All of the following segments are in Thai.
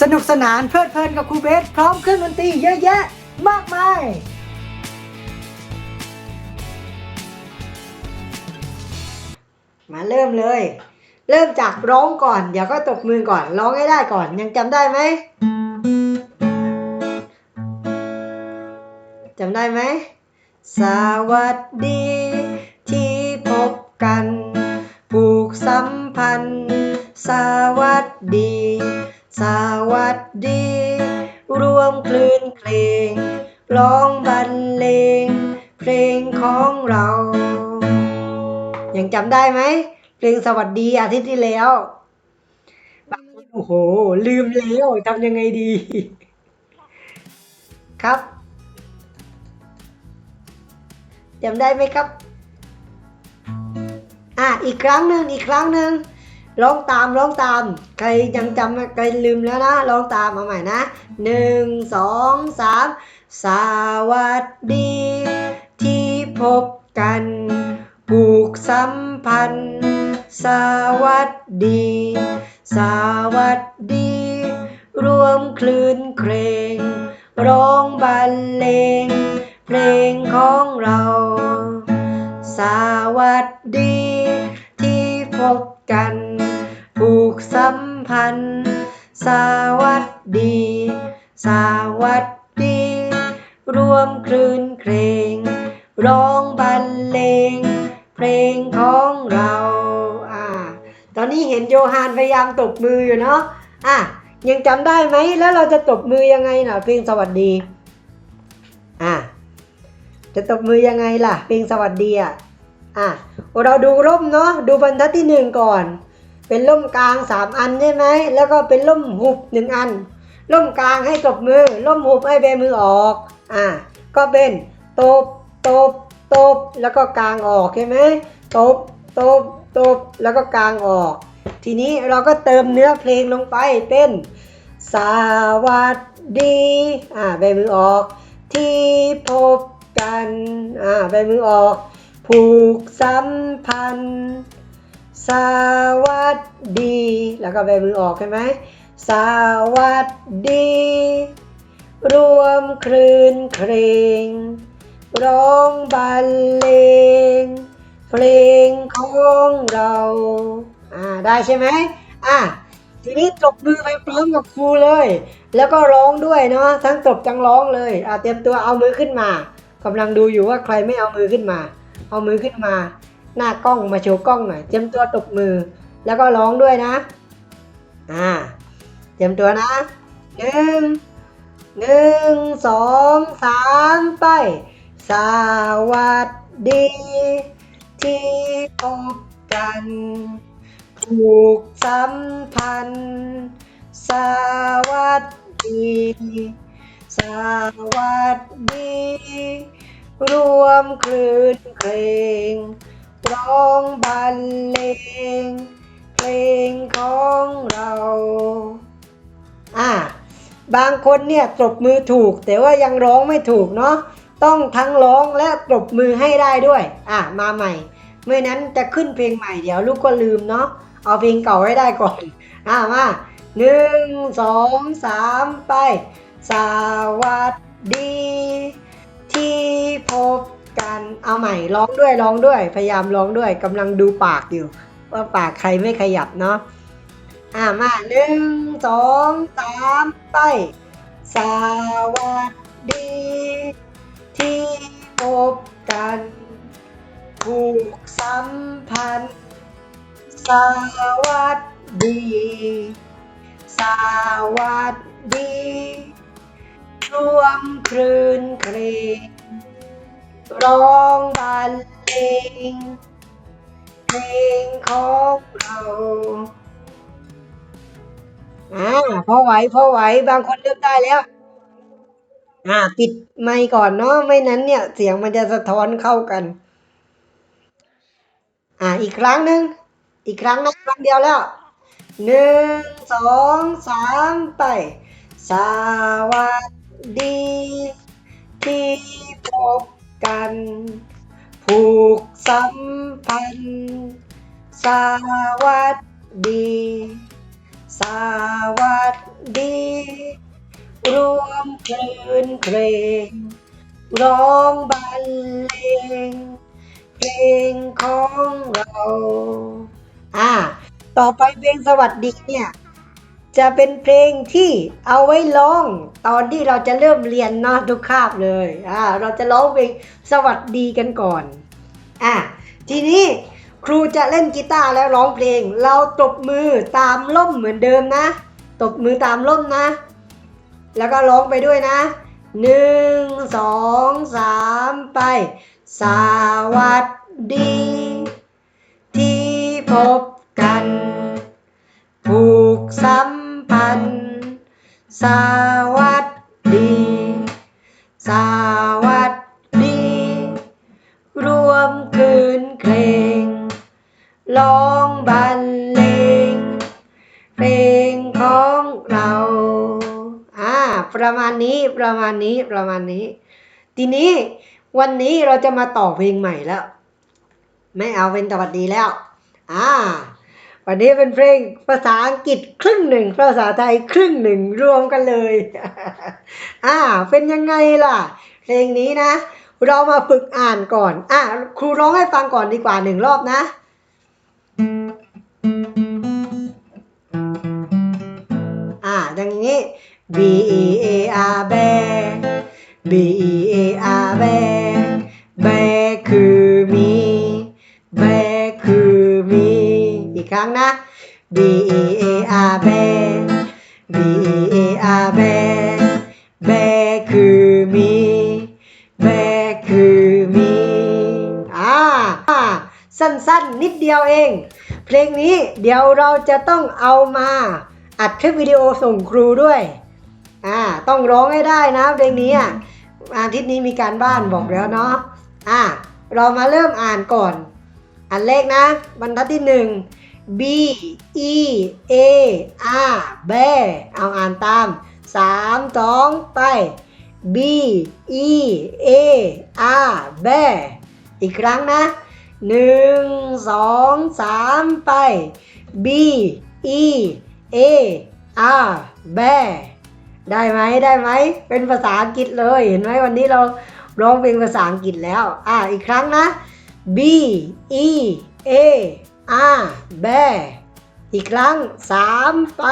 สนุกสนานเพลิดเพลินกับครูเบส พร้อมเครื่องดนตรีเยอะแยะมากมาย มาเริ่มเลย เริ่มจากร้องก่อน เดี๋ยวก็ตบมือก่อน ร้องให้ได้ก่อน ยังจำได้ไหมจำได้ไหม สวัสดี ที่พบกัน ผูกสัมพันธ์ สวัสดี สวัสดี รวมคลื่นเพลง ร้องบรรเลง เพลงของเรา ยังจำได้ไหม เพลงสวัสดีอาทิตย์ที่แล้วบางคนโอ้โห ลืมแล้วทำยังไงดี ครับจำได้ไหมครับ อะ อีกครั้งหนึ่งอีกครั้งหนึ่ง ร้องตามร้องตาม ใครยังจำใครลืมแล้วนะร้องตามเอาใหม่นะหนึ่งสองสามสวัสดี ที่พบกันผูกสัมพันธ์ สวัสดี สวัสดี รวมคลื่นเครง ร้องบรรเลง เพลงของเรา สวัสดี ที่พบกันผูก สัมพันธ์ สวัสดี สวัสดี รวมคลื่นเครงร้องบรรเลง เพลงของเราอ่าตอนนี้เห็นโยฮานพยายามตบมืออยู่เนาะอะยังจำได้ไหมแล้วเราจะตบมือยังไงน่ะเพลงสวัสดีอะจะตบมือยังไงล่ะเพลงสวัสดีอะอะเราดูร่มเนาะดูบรรทัดที่หนึ่งก่อน เป็นร่มกลางสามอันใช่ไหม แล้วก็เป็นร่มหุบหนึ่งอันร่มกลางให้ตบมือร่มหุบให้เบมือออก อะก็เป็นตบ ตบ ตบ แล้วก็กลางออกใช่ไหม ตบ ตบ ตบ แล้วก็กลางออก ทีนี้เราก็เติมเนื้อเพลงลงไปเป็นสวัสดี อ่าใบมือออก ที่พบกัน อ่าใบมือออก ผูกสัมพันธ์ สวัสดี แล้วก็ใบมือออกใช่ไหมสวัสดี รวมคลื่นเครงร้องบรรเลง เพลงของเรา อ่า ได้ใช่ไหมอะทีนี้ตบมือไปพร้อมกับครูเลย แล้วก็ร้องด้วยเนาะทั้งตบทั้งร้องเลยอะเตรียมตัวเอามือขึ้นมากำลังดูอยู่ว่าใครไม่เอามือขึ้นมา เอามือขึ้นมา หน้ากล้องมาโชว์กล้องหน่อยเตรียมตัวตบมือ แล้วก็ร้องด้วยนะ อ่า เตรียมตัวนะหนึ่งหนึ่งสองสามไป สวัสดี ที่พบกันผูกสัมพันธ์ สวัสดี สวัสดี รวมคลื่นเพลง ร้องบรรเลงเพลงของเรา อ่า บางคนเนี่ยตบมือถูก แต่ว่ายังร้องไม่ถูกเนาะ ต้องทั้งร้องและตบมือให้ได้ด้วย อะมาใหม่ เมื่อนั้นจะขึ้นเพลงใหม่เดี๋ยวลูกก็ลืมเนาะ เอาเพลงเก่าให้ได้ก่อน อะมาหนึ่งสองสามไป สวัสดี ที่พบ กันเอาใหม่ร้องด้วยร้องด้วย พยายามร้องด้วยกำลังดูปากอยู่ ว่าปากใครไม่ขยับเนาะอะมาหนึ่งสองสามไป สวัสดี ที่พบกันผูกสัมพันธ์ สวัสดี สวัสดีรวมคลื่นเครง ร้องบรรเลงเพลงของเราอ่าพอไหวพอไหวบางคนเลือกได้แล้วอ่าปิดไมค์ก่อนเนาะไม่นั้นเนี่ย เสียงมันจะสะท้อนเข้ากัน อ่า อีกครั้งหนึ่งอีกครั้งนะครั้งเดียวแล้วหนึ่งสองสามไป สวัสดีที่พบ กัน ผูกสัมพันธ์ สวัสดี สวัสดี รวมคลื่นเพลง ร้องบรรเลง เพลงของเรา อ่า ต่อไปเพลงสวัสดีเนี่ย จะเป็นเพลงที่เอาไว้ร้องตอนที่เราจะเริ่มเรียนเนาะทุกคาบเลยอ่าเราจะร้องเพลงสวัสดีกันก่อนอะทีนี้ครูจะเล่นกีตาร์แล้วร้องเพลง เราตบมือตามล่มเหมือนเดิมนะ ตบมือตามล่มนะ แล้วก็ร้องไปด้วยนะหนึ่งสองสามไป สวัสดี ที่พบกันผูกสัม สวัสดี สวัสดี รวมคืนเพลง ร้องบรรเลง เพลงของเรา อ่า ประมาณนี้ ประมาณนี้ ประมาณนี้ ทีนี้วันนี้เราจะมาต่อเพลงใหม่แล้ว ไม่เอาเป็นสวัสดีแล้ว อ่า วันนี้เป็นเพลงภาษาอังกฤษครึ่งหนึ่ง ภาษาไทยครึ่งหนึ่งรวมกันเลย อ่า เป็นยังไงล่ะ เพลงนี้นะ เรามาฝึกอ่านก่อน อะครูร้องให้ฟังก่อนดีกว่าหนึ่งรอบนะ อ่าดังนี้ B E A R bear B E A R bear bear ครั้งนะ B E A R bear B E A R bear bear คือมี bear คือมีอ่าสั้นๆ นิดเดียวเอง เพลงนี้เดี๋ยวเราจะต้องเอามาอัดคลิปวิดีโอส่งครูด้วยอ่าต้องร้องให้ได้นะเพลงนี้อะอาทิตย์นี้มีการบ้านบอกแล้วเนาะอ่าเรามาเริ่มอ่านก่อน อันเลขนะ บรรทัดที่หนึ่ง B E A R แบเอาอ่านตามสามสองไป B E A R แบอีกครั้งนะหนึ่งสองสามไป B E A R แบได้ไหมได้ไหม เป็นภาษาอังกฤษเลย เห็นไหมวันนี้เราร้องเพลงภาษาอังกฤษแล้ว อ่าอีกครั้งนะ B E A R แบ อีกครั้งสามไป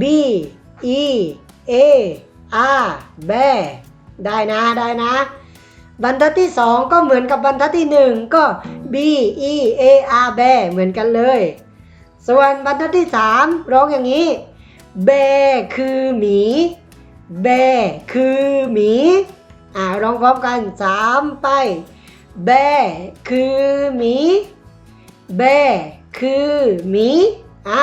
B E A R แบ ได้นะได้นะ บรรทัดที่สองก็เหมือนกับบรรทัดที่หนึ่งก็ B E A R แบ เหมือนกันเลย ส่วนบรรทัดที่สามร้องอย่างนี้ แบคือหมี แบคือหมี อ่าร้องพร้อมกันสามไป แบคือหมี แบคือหมีอ่า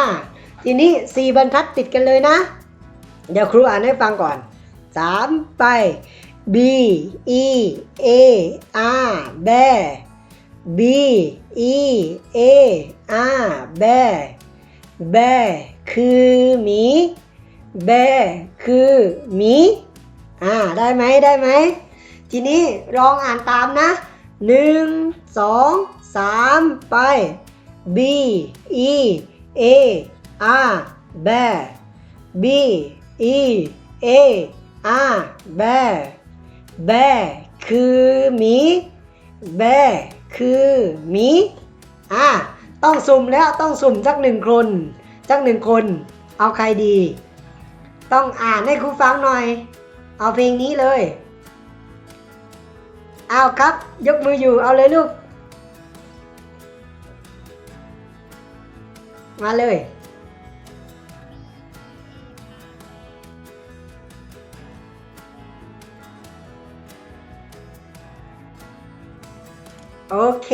ทีนี้สี่บรรทัดติดกันเลยนะ เดี๋ยวครูอ่านให้ฟังก่อนสามไป B E A R แบ B E A R แบแบคือหมีแบคือหมีอ่าได้ไหมได้ไหมทีนี้ลองอ่านตามนะหนึ่งสอง สามไป B E A R แบ B E A R แบแบคือหมีแบคือหมีอ่าต้องสุ่มแล้วต้องสุ่มสักหนึ่งคนสักหนึ่งคน เอาใครดี ต้องอ่านให้ครูฟังหน่อย เอาเพลงนี้เลย เอาครับ ยกมืออยู่เอาเลยลูก มาเลย โอเค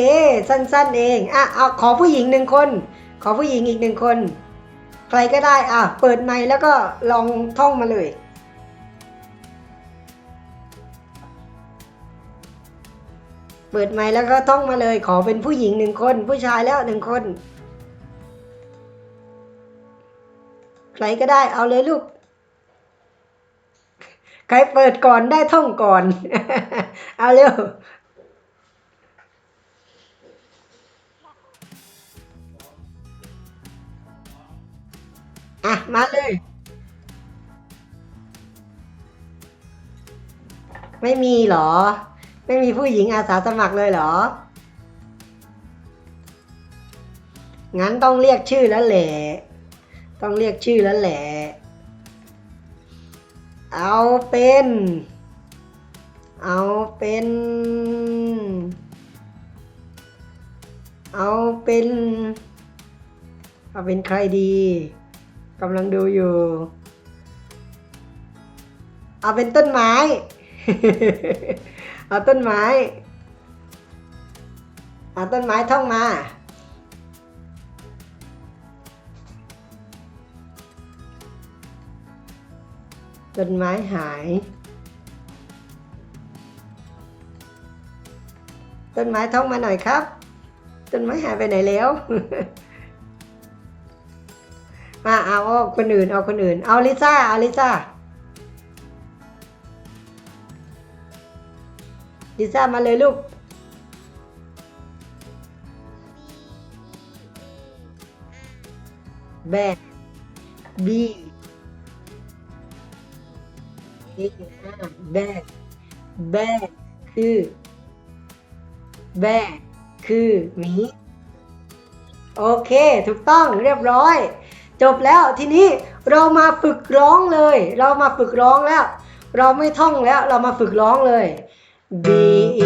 สั้นๆเองอะเอาขอผู้หญิงหนึ่งคน ขอผู้หญิงอีกหนึ่งคน ใครก็ได้อะเปิดไมค์แล้วก็ลองท่องมาเลยเปิดไมค์แล้วก็ท่องมาเลย ขอเป็นผู้หญิงหนึ่งคน ผู้ชายแล้วหนึ่งคน ใครก็ได้เอาเลยลูก ใครเปิดก่อนได้ท่องก่อน เอาเร็วอะมาเลย ไม่มีหรอ ไม่มีผู้หญิงอาสาสมัครเลยเหรอ งั้นต้องเรียกชื่อแล้วแหละ ต้องเรียกชื่อแล้วแหละ เอาเป็น เอาเป็น เอาเป็น เอาเป็นใครดีกำลังดูอยู่ เอาเป็นต้นไม้ เอาต้นไม้ เอาต้นไม้ท่องมา ต้นไม้หาย ต้นไม้ท่องมาหน่อยครับ ต้นไม้หายไปไหนแล้ว มาเอาเอาคนอื่นเอาคนอื่น เอาลิซ่าเอาลิซ่าลิซ่ามาเลยลูกแบก บีนี่นะแบกแบกคือแบกคือหมีโอเค ถูกต้องเรียบร้อย จบแล้วทีนี้เรามาฝึกร้องเลย เรามาฝึกร้องแล้ว เราไม่ท่องแล้วเรามาฝึกร้องเลย B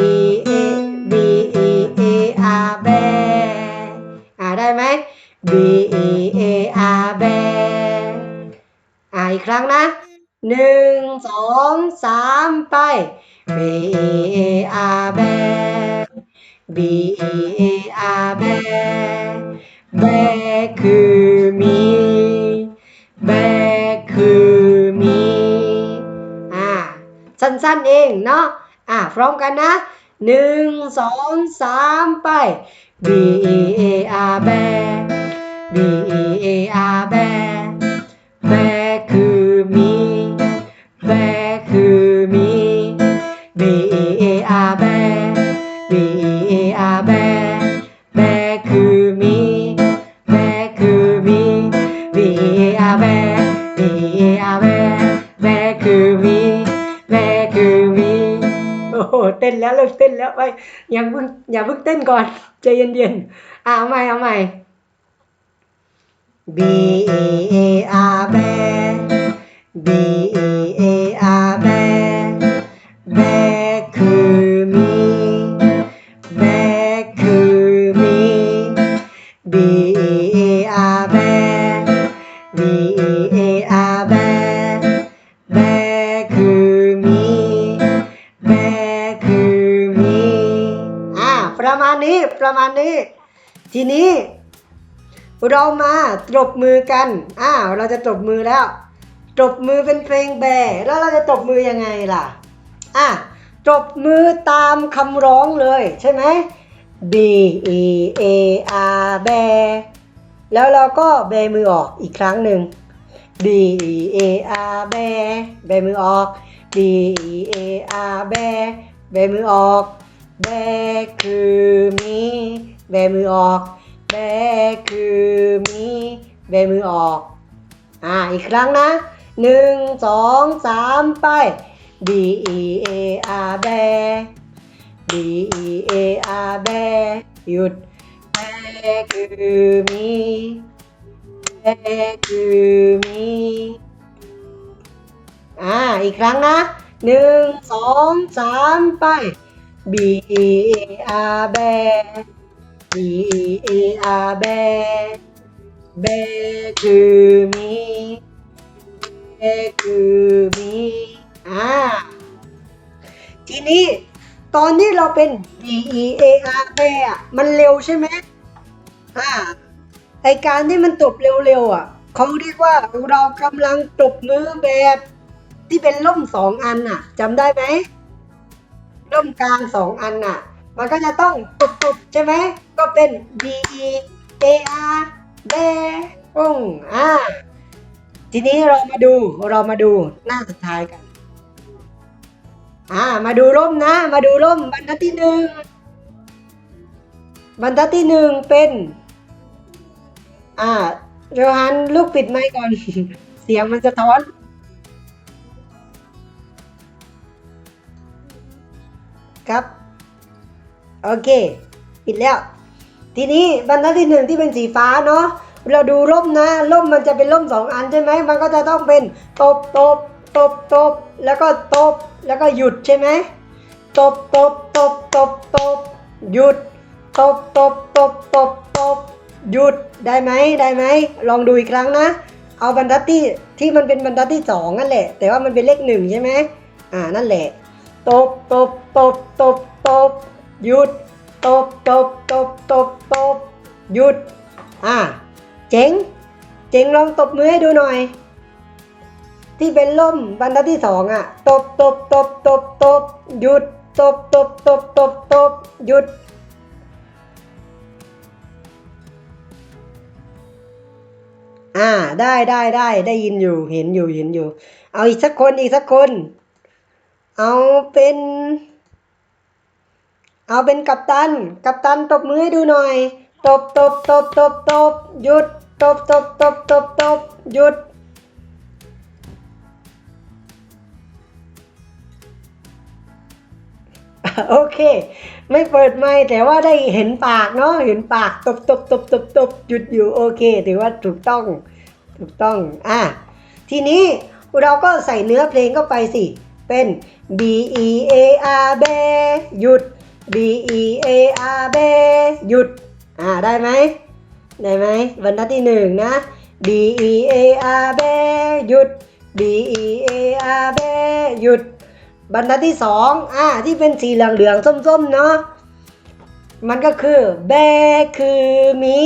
E A B E A R B อ่าได้ไหม B E A R B อ่าอีกครั้งนะ หนึ่งสองสามไป B A R bear B A R bear แบกคือมีแบกคือมี อ่า สั้นๆเองเนาะ อ่า พร้อมกันนะหนึ่งสองสามไป B A R bear B A R bear อ้โหเต้นแล้วเลิกเต้นแล้วไปอย่าเพิ่งอย่าเพิ่งเต้นก่อนใจเย็นๆอ่าเอาใหม่เอาใหม่ B E A R bear B E A R bear แบกคือมีแบกคือมี B E A R bear B E A R bear มาณนี้ประมาณนี้ ทีนี้ เรามาตบมือกันอ้าวเราจะตบมือแล้วตบมือเป็นเพลงแบร์แล้วเราจะตบมือยังไงล่ะอะตบมือตามคำร้องเลยใช่ไหม B E A R แบแล้วเราก็แบมือออกอีกครั้งหนึ่ง B E A R แบแบมือออก B E A R แบแบมือออก แบคือมีแบมือออก แบคือมีแบมือออก อ่า อีกครั้งนะหนึ่งสองสามไป B E A R แบ B E A R แบ หยุด แบคือมีแบคือมีอ่า อีกครั้งนะหนึ่งสองสามไป B E A R แบ B E A R แบแบคือมีแบคือมีอ่าทีนี้ตอนที่เราเป็น B E A R แบอะมันเร็วใช่ไหมอ่าไอการที่มันตบเร็วๆอะเขาเรียกว่าเรากำลังตบมือแบบที่เป็นล่มสองอันน่ะจำได้ไหม ล่มกลางสองอันน่ะ มันก็จะต้องตบๆใช่ไหม ก็เป็น B E A R แบองอ่า ทีนี้เรามาดู เรามาดูหน้าสุดท้ายกัน อ่า มาดูร่มนะ มาดูร่มบรรทัดที่หนึ่งบรรทัดที่หนึ่งเป็น อ่าโยฮันลูกปิดไมค์ก่อน เสียงมันสะท้อน ครับ โอเค ปิดแล้ว ทีนี้บรรทัดที่หนึ่งที่เป็นสีฟ้าเนาะเราดูร่มนะร่มมันจะเป็นร่มสองอันใช่ไหมมันก็จะต้องเป็นตบตบตบตบแล้วก็ตบแล้วก็หยุดใช่ไหมตบตบตบตบตบหยุดตบตบตบตบตบหยุดได้ไหมได้ไหมลองดูอีกครั้งนะ เอาบรรทัดที่ที่มันเป็นบรรทัดที่สองนั่นแหละ แต่ว่ามันเป็นเลขหนึ่งใช่ไหมอ่านั่นแหละตบตบตบตบตบ หยุด ตบตบตบตบตบหยุด อ่า เจ๋ง เจ๋งลองตบมือให้ดูหน่อย ที่เป็นล่มบรรทัดที่สองอะ ตบตบตบตบตบหยุด ตบตบตบตบตบหยุดอ่าได้ได้ได้ได้ยินอยู่เห็นอยู่เห็นอยู่ เอาอีกสักคนอีกสักคน เอาเป็น เอาเป็นกัปตัน กัปตันตบมือให้ดูหน่อย ตบตบตบตบตบหยุด ตบตบตบตบตบหยุด โอเค ไม่เปิดไมค์แต่ว่าได้เห็นปากเนาะ เห็นปากตบตบตบตบตบหยุดอยู่โอเค ถือว่าถูกต้อง ถูกต้อง อะ ทีนี้เราก็ใส่เนื้อเพลงเข้าไปสิ เป็น B E A R B หยุด B E A R B หยุด อ่า ได้ไหม ได้ไหมบรรทัดที่หนึ่งนะ B E A R B หยุด B E A R B หยุด บรรทัดที่สองอ่า ที่เป็นสีเหลืองๆส้มๆ เนาะ มันก็คือแบคือมี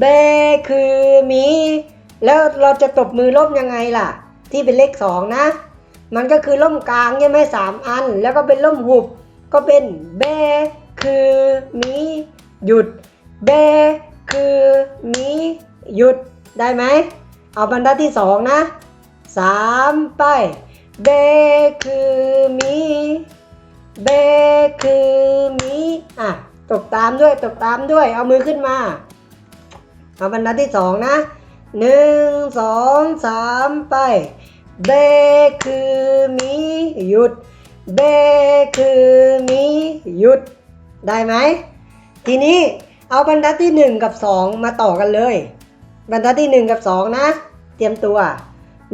แบคือมี แล้วเราจะตบมือล่มยังไงล่ะ ที่เป็นเลขสองนะ มันก็คือล่มกลางใช่ไหมสามอัน แล้วก็เป็นล่มหุบ ก็เป็นแบคือมีหยุดแบคือมีหยุดได้ไหม เอาบรรทัดที่สองนะสามไปเบคือมีเบคือมีอะตบตามด้วยตบตามด้วย เอามือขึ้นมา เอาบรรทัดที่สองนะหนึ่งสองสามไปเบคือมีหยุด เบคือมีหยุด ได้ไหม ทีนี้เอาบรรทัดที่หนึ่งกับสองมาต่อกันเลย บรรทัดที่หนึ่งกับสองนะ เตรียมตัว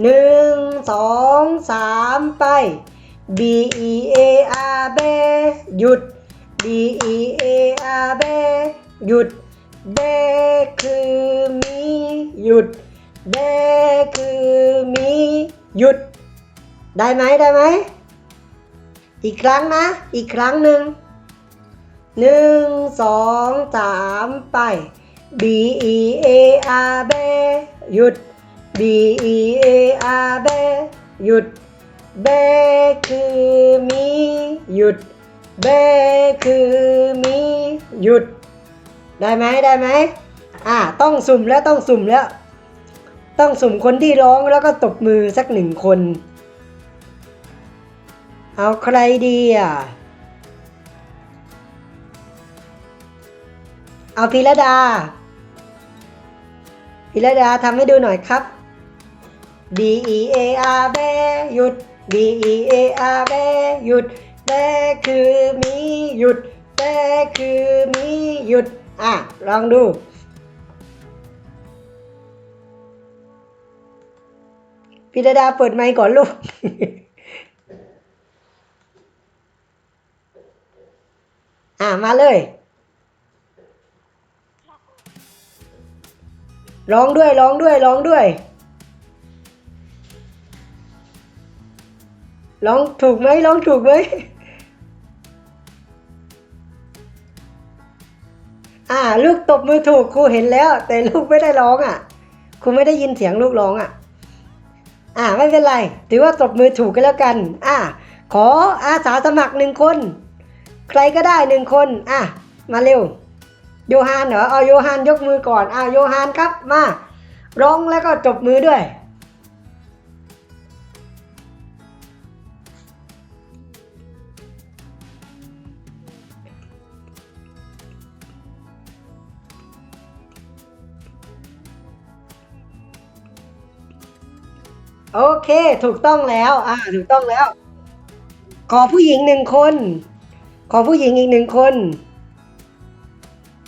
หนึ่งสองสามไป B E A R B หยุด B E A R B หยุดเบคือมีหยุดเบคือมีหยุด ได้ไหมได้ไหม อีกครั้งนะ อีกครั้งหนึ่งหนึ่งสองสามไป B E A R B หยุด B E A R B หยุดเบคือมีหยุดเบคือมีหยุด ได้ไหมได้ไหมอ่าต้องสุ่มแล้วต้องสุ่มแล้ว ต้องสุ่มคนที่ร้องแล้วก็ตบมือสักหนึ่งคน เอาใครดีอะ เอาพิรดาพิรดาทำให้ดูหน่อยครับ B E A R เบหยุด B E A R เบหยุดเบคือมีหยุดเบคือมีหยุด อะ ลองดูพิรดาเปิดไมค์ก่อนลูก อะมาเลย ร้องด้วยร้องด้วยร้องด้วย ร้องถูกไหมร้องถูกไหมอ่า ลูกตบมือถูกครูเห็นแล้ว แต่ลูกไม่ได้ร้องอะครูไม่ได้ยินเสียงลูกร้องอะ อ่าไม่เป็นไร ถือว่าตบมือถูกกันแล้วกัน อ่า ขออาสาสมัครหนึ่งคน ใครก็ได้หนึ่งคนอะมาเร็ว โยฮานเหรอเอาโยฮานยกมือก่อนอ่าโยฮานครับมาร้องแล้วก็จบมือด้วยโอเค ถูกต้องแล้ว อ่า ถูกต้องแล้ว ขอผู้หญิงหนึ่งคน ขอผู้หญิงอีกหนึ่งคน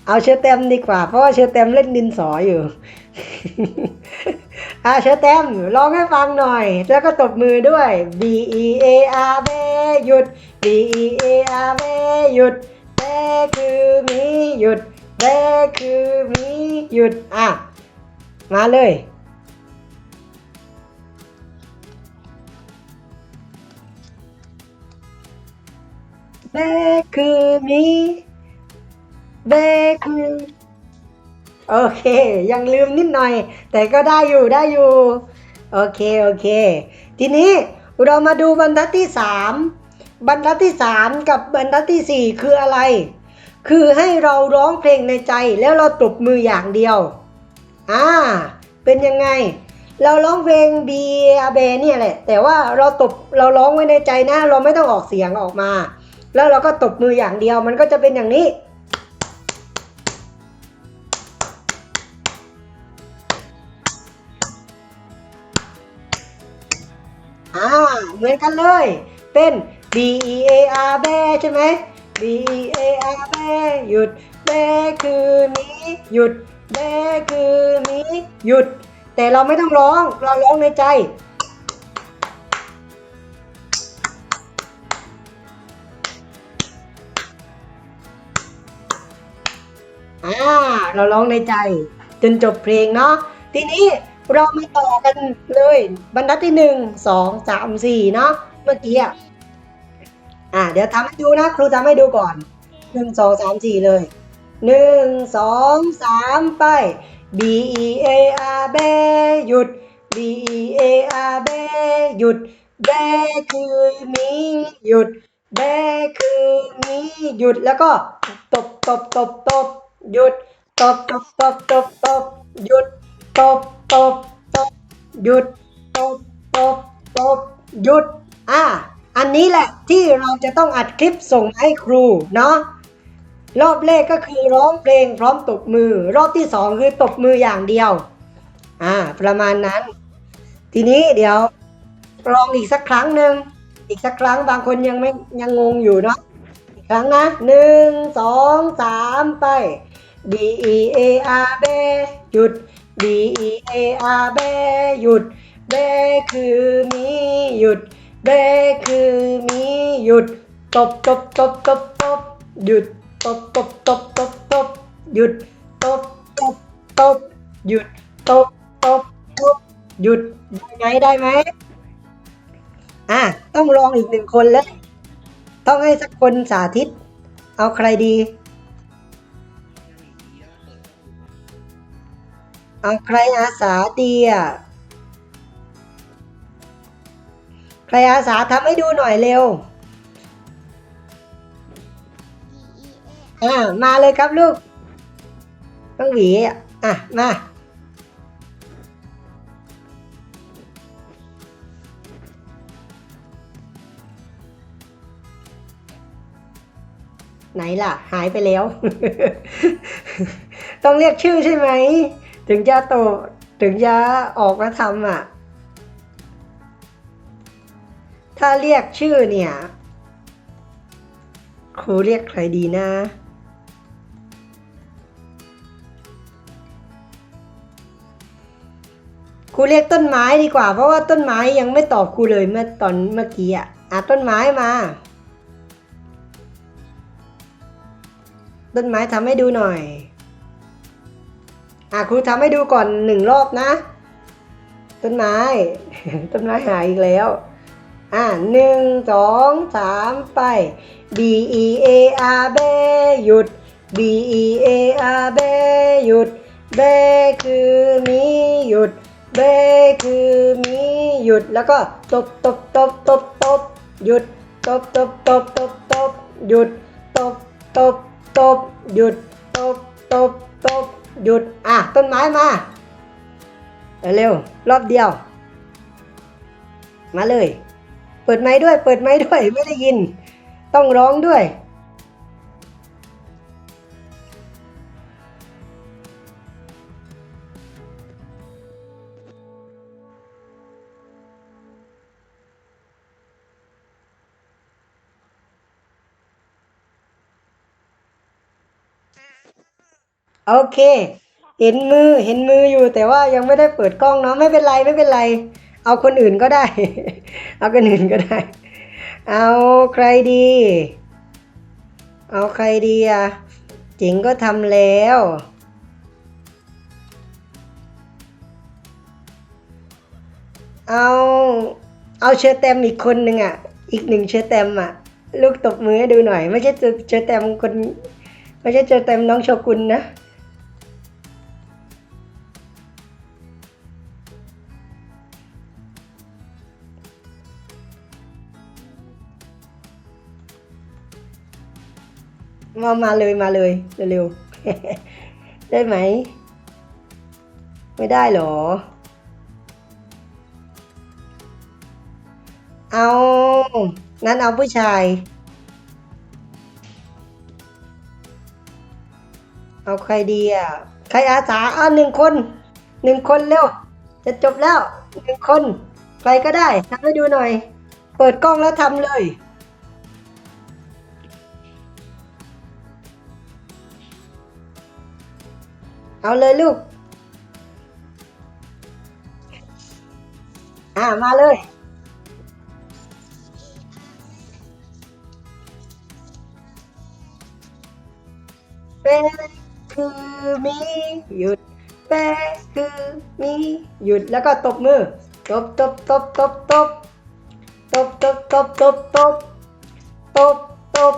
เอาเชอร์แตมดีกว่า เพราะว่าเชอร์แตมเล่นดินสออยู่อ่าเชอร์แตมร้องให้ฟังหน่อย แล้วก็ตบมือด้วย B E A R B หยุด B E A R B หยุดเบคือมีหยุดเบคือมีหยุดอะมาเลย เบคือมีเบคือโอเค ยังลืมนิดหน่อย แต่ก็ได้อยู่ได้อยู่ โอเค โอเค ทีนี้เรามาดูบรรทัดที่สามบรรทัดที่สามกับบรรทัดที่สี่คืออะไร คือให้เราร้องเพลงในใจแล้วเราตบมืออย่างเดียว อ่า เป็นยังไง เราร้องเพลง B A B เนี่ยแหละ แต่ว่าเราตบเราร้องไว้ในใจนะ เราไม่ต้องออกเสียงออกมา แล้วเราก็ตบมืออย่างเดียวมันก็จะเป็นอย่างนี้ อ่า เหมือนกันเลย เป็น B E A R แบใช่ไหม B E A R แบหยุดแบคือหมีหยุดแบคือหมีหยุด แต่เราไม่ต้องร้อง เราร้องในใจ อ่าเราร้องในใจ จนจบเพลงเนาะทีนี้เรามาต่อกันเลย บรรทัดที่หนึ่งสองสามสี่เนาะเมื่อกี้อะอ่าเดี๋ยวทำให้ดูนะ ครูทำให้ดูก่อนหนึ่งสองสามสี่เลยหนึ่งสองสามไป B E A R เบหยุด B E A R เบหยุดเบคือมีหยุดเบคือมีหยุดแล้วก็ตบตบตบตบ หยุดตบตบตบตบตบหยุดตบตบตบหยุดตบตบตบหยุดอะอันนี้แหละที่เราจะต้องอัดคลิปส่งให้ครูเนาะรอบแรกก็คือร้องเพลงพร้อมตบมือ รอบที่สองคือตบมืออย่างเดียวอ่าประมาณนั้น ทีนี้เดี๋ยวลองอีกสักครั้งหนึ่งอีกสักครั้งบางคนยังไม่ยังงงอยู่เนาะอีกครั้งนะหนึ่งสองสามไป B E A R เบหยุด B E A R เบหยุดเบคือมีหยุดเบคือมีหยุดตบตบตบตบตบหยุดตบตบตบตบตบหยุดตบตบตบหยุดตบตบตบหยุดได้ไหมได้ไหมอะต้องลองอีกหนึ่งคนแล้วต้องให้สักคนสาธิต เอาใครดี เอาใครอาสาดีอะใครอาสาทำให้ดูหน่อยเร็ว อ่า มาเลยครับลูก ต้องหวีอะอะมาไหนล่ะ หายไปแล้ว ต้องเรียกชื่อใช่ไหม ถึงจะโตถึงจะออกมาทำอะ ถ้าเรียกชื่อเนี่ย ครูเรียกใครดีนะครูเรียกต้นไม้ดีกว่า เพราะว่าต้นไม้ยังไม่ตอบครูเลยเมื่อตอนเมื่อกี้อะอะต้นไม้มา ต้นไม้ทำให้ดูหน่อย อะครูทำให้ดูก่อนหนึ่งรอบนะ ต้นไม้ ต้นไม้หายอีกแล้ว อะหนึ่งสองสามไป B E A R เบหยุด B E A R เบหยุดเบคือมีหยุดเบคือมีหยุดแล้วก็ตบตบตบตบตบหยุดตบตบตบตบตบหยุดตบตบตบหยุดตบตบตบ หยุด อะ ต้นไม้มา เร็วๆรอบเดียว มาเลย เปิดไม้ด้วย เปิดไม้ด้วย ไม่ได้ยิน ต้องร้องด้วย โอเค เห็นมือเห็นมืออยู่แต่ว่ายังไม่ได้เปิดกล้องเนาะไม่เป็นไรไม่เป็นไร เอาคนอื่นก็ได้ เอาคนอื่นก็ได้ เอาใครดี เอาใครดีอะจิงก็ทำแล้วเอาเอาเชอร์แตมอีกคนหนึ่งอะ อีกหนึ่งเชอร์แตมอะ ลูกตบมือให้ดูหน่อย ไม่ใช่เชอร์แตมคน ไม่ใช่เชอร์แตมน้องโชกุนนะ มามาเลยมาเลยเร็วๆ ได้ไหม ไม่ได้หรอ เอางั้นเอาผู้ชาย เอาใครดีอะ ใครอาสาเอะหนึ่งคนหนึ่งคนเร็ว จะจบแล้วหนึ่งคน ใครก็ได้ทำให้ดูหน่อย เปิดกล้องแล้วทำเลย เอาเลยลูก อ่ามาเลย เป๊คือมีหยุด เป๊คือมีหยุดแล้วก็ตบมือ ตบตบตบตบตบตบตบตบตบตบตบตบตบ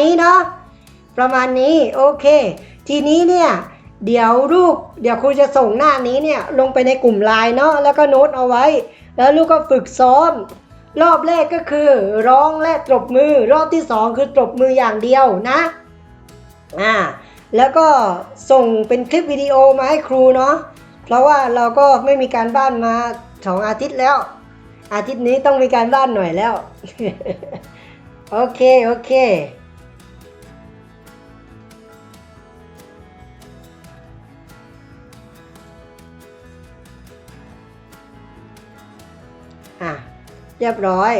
นี้เนาะประมาณนี้โอเค ทีนี้เนี่ยเดี๋ยวลูกเดี๋ยวครูจะส่งหน้านี้เนี่ยลงไปในกลุ่มไลน์เนาะแล้วก็โน้ตเอาไว้ แล้วลูกก็ฝึกซ้อม รอบแรกก็คือร้องและตบมือ รอบที่สองคือตบมืออย่างเดียวนะอ่าแล้วก็ส่งเป็นคลิปวิดีโอมาให้ครูเนาะเพราะว่าเราก็ไม่มีการบ้านมาสองอาทิตย์แล้ว อาทิตย์นี้ต้องมีการบ้านหน่อยแล้ว โอเค โอเค เรียบร้อย